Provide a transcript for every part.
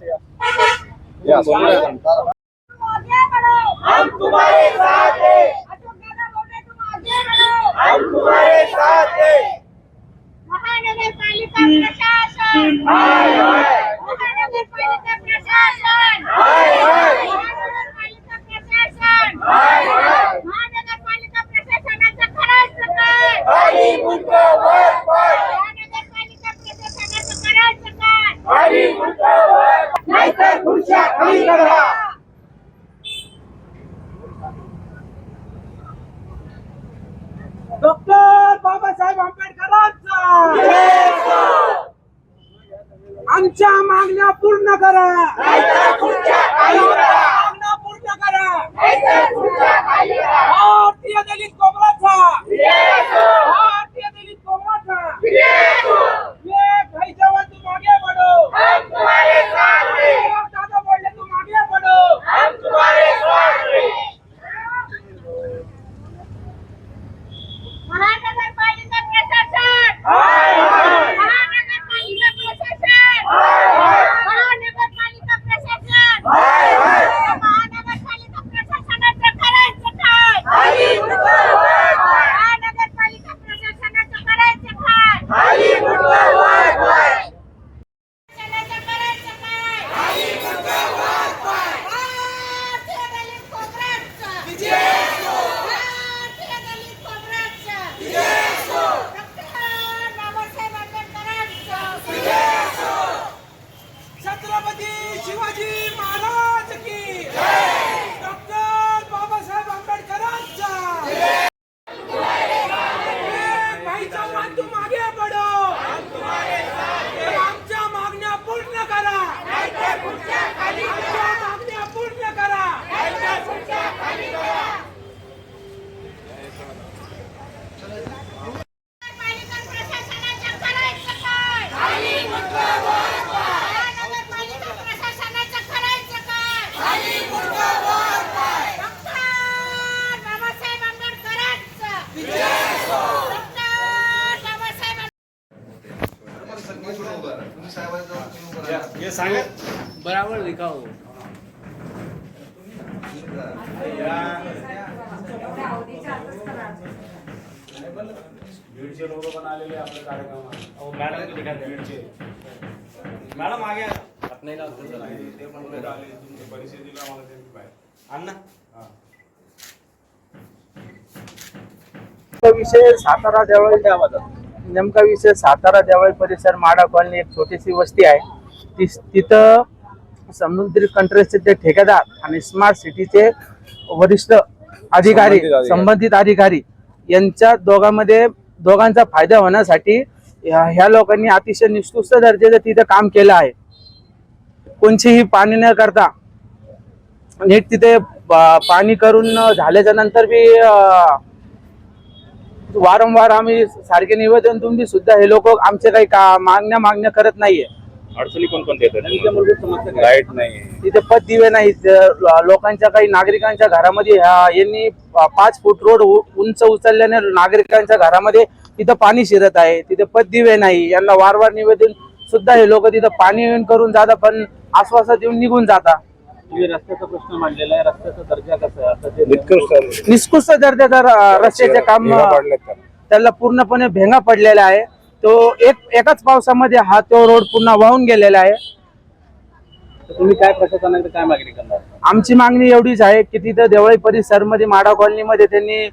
हम तुम्हारे साथ हैं हम तुम्हारे साथ हैं महानगरपालिका प्रशासन महानगरपालिका प्रशासन महानगरपालिका प्रशासन खरा सकाळ खुर्च्या खाली करा डॉक्टर बाबासाहेब आंबेडकरांचा. आमच्या मागण्या पूर्ण करा. मागण्या पूर्ण करा. भारतीय दलित कोबराचा. बराबर दिखाओ दीडशे लोक पण आलेले आपल्या कार्यक्रमात. मॅडम आगे नाही ते पण पाहिजे अण्णा. विषय सातारा देवळी नेमका विषय सातारा देवळी परिसर माडा कॉलनी एक छोटीशी वस्ती आहे ती तिथं समुद्री कंट्रीजचे ते ठेकेदार आणि स्मार्ट सिटीचे वरिष्ठ अधिकारी संबंधित अधिकारी. यांच्या दोघांमध्ये दोघांचा फायदा होण्यासाठी ह्या लोकांनी अतिशय निकृष्ट दर्जाचं तिथं काम केलं आहे. कोणतीही पाणी न करता नीट तिथे पाणी करून झाल्याच्यानंतर बी वारंवार आम्ही सारखे निवेदन तुम्ही सुद्धा हे लोक आमचे काही का मागण्या मागण्या करत नाहीये. अडचणी कोणकोणत्या येतात लाइट नाही. तिथे पद दिवे नाहीत. ल- लोकांच्या काही नागरिकांच्या घरामध्ये यांनी पाच फूट रोड उंच उचलल्याने नागरिकांच्या घरामध्ये तिथं पाणी शिरत आहे. तिथे पद दिवे नाही. यांना वारंवार निवेदन सुद्धा हे लोक तिथं पाणी येऊन करून जातात पण आश्वासन देऊन निघून जातात. रस्त्याचा प्रश्न मांडलेला आहे. रस्त्याचा दर्जा कसा ते निकृष्ट निकृष्ट दर्जाचा रस्त्याचे काम. त्याला पूर्णपणे भेंगा पडलेला आहे. तो एक एकाच पावसामध्ये हा तो रोड पुन्हा वाहून गेलेला आहे. तर तुम्ही काय प्रशासनाकडे काय मागणी करणार? आमची मागणी एवढीच आहे की तिथं देवळी परिसरमध्ये माडा कॉलनीमध्ये त्यांनी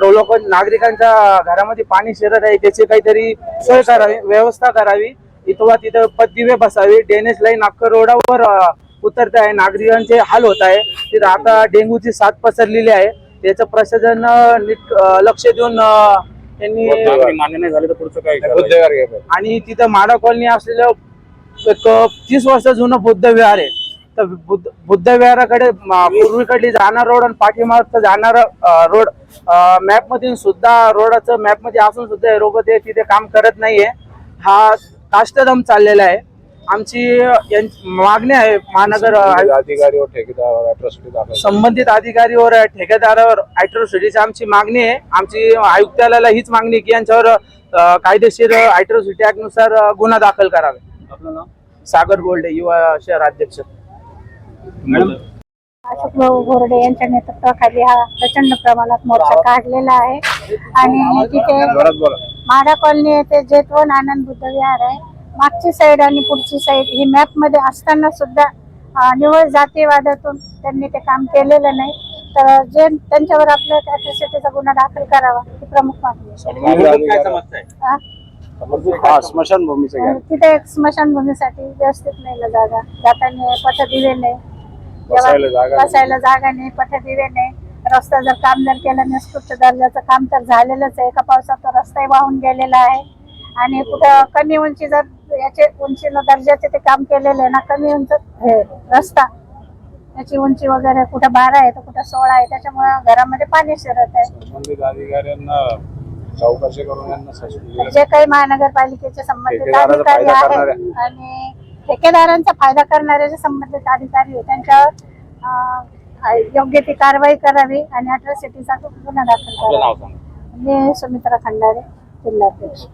लोक नागरिकांच्या घरामध्ये पाणी शिरत आहे. त्याची काहीतरी सोय करावी व्यवस्था करावी. इथवा तिथं पददिवे बसावी. ड्रेनेज लाईन अख्खं रोडावर अं, उतरत आहे. नागरिकांचे हाल होत आहे. तिथं आता डेंग्यूची साथ पसरलेली आहे. त्याचं प्रशासन अं, नीट अं, लक्ष देऊन अं, त्यांनी मागणी मान्य नाही झाली तर पुढचं काय करायचं? आणि तिथं माडा कॉलनी असलेलं एक तीस वर्ष जुनं बुद्ध विहार आहे. तर बुद्ध बुद्ध विहाराकडे म- पूर्वीकडे जाणार रोड आणि पाठीमागचं जाणार रोड मॅपमध्ये सुद्धा रोडाचं मॅपमध्ये असून सुद्धा हे लोक ते तिथे काम करत नाहीये. हा काष्टदम चाललेला आहे. आमची मागणी आहे महानगर अधिकारी व ठेकेदार ट्रस्टी दाखल. संबंधित अधिकारीवर ठेकेदारावर अॅट्रोसिटीची आमची मागणी आहे. आमची आयुक्तालयाला हीच मागणी आहे की यांच्यावर कायदेशीर अॅट्रोसिटी ऍक्टनुसार गुन्हा दाखल करावे. सागर गोल्डे युवा शहर अध्यक्ष. अशोक भाऊ बोर्डे यांच्या नेतृत्वाखाली हा प्रचंड प्रमाणात मोर्चा काढलेला आहे. आणि तिथे माडा कॉलनी येथे जेतवन आनंद बुद्ध विहार आहे. मागची साईड आणि पुढची साईड ही मॅपमध्ये असताना सुद्धा अं, निव्वळ जातीवादातून त्यांनी ते काम केलेलं नाही. तर जे त्यांच्यावर आपल्या कॅपॅसिटीचा गुन्हा दाखल करावा ही प्रमुख मागणी स्मशानभूमीचं तिथे एक स्मशानभूमीसाठी व्यवस्थित नाही जागा. जाताना पथदिवे नाही. बसायला जागा नाही. बसायला जागा नाही रस्ता जर काम जर केलं निष्कृष्ट दर्जाचं काम तर झालेलंच आहे. एका पावसात रस्ताही वाहून गेलेला आहे. आणि कुठं कमी उंची जर याचे उंची दर्जाचे ते काम केलेलं आहे ना कमी उंच हे रस्ता. त्याची उंची वगैरे कुठं बारा आहे तर कुठं सोळा आहे त्याच्यामुळे घरामध्ये पाणी शिरत आहे. संबंधित अधिकाऱ्यांना चौकशी करून यांना सस्पेंड जे काही महानगरपालिकेचे संबंधित ठेकेदाराचा अधिकारी फायदा आहेत आणि ठेकेदारांचा फायदा करणारे जे संबंधित अधिकारी आहेत त्यांच्यावर अं, योग्य ती कारवाई करावी आणि अट्रॉसिटीचा गुन्हा दाखल आपलं करावा. नाव सांगा. मी सुमित्रा खंडारे जिल्हाध्यक्ष.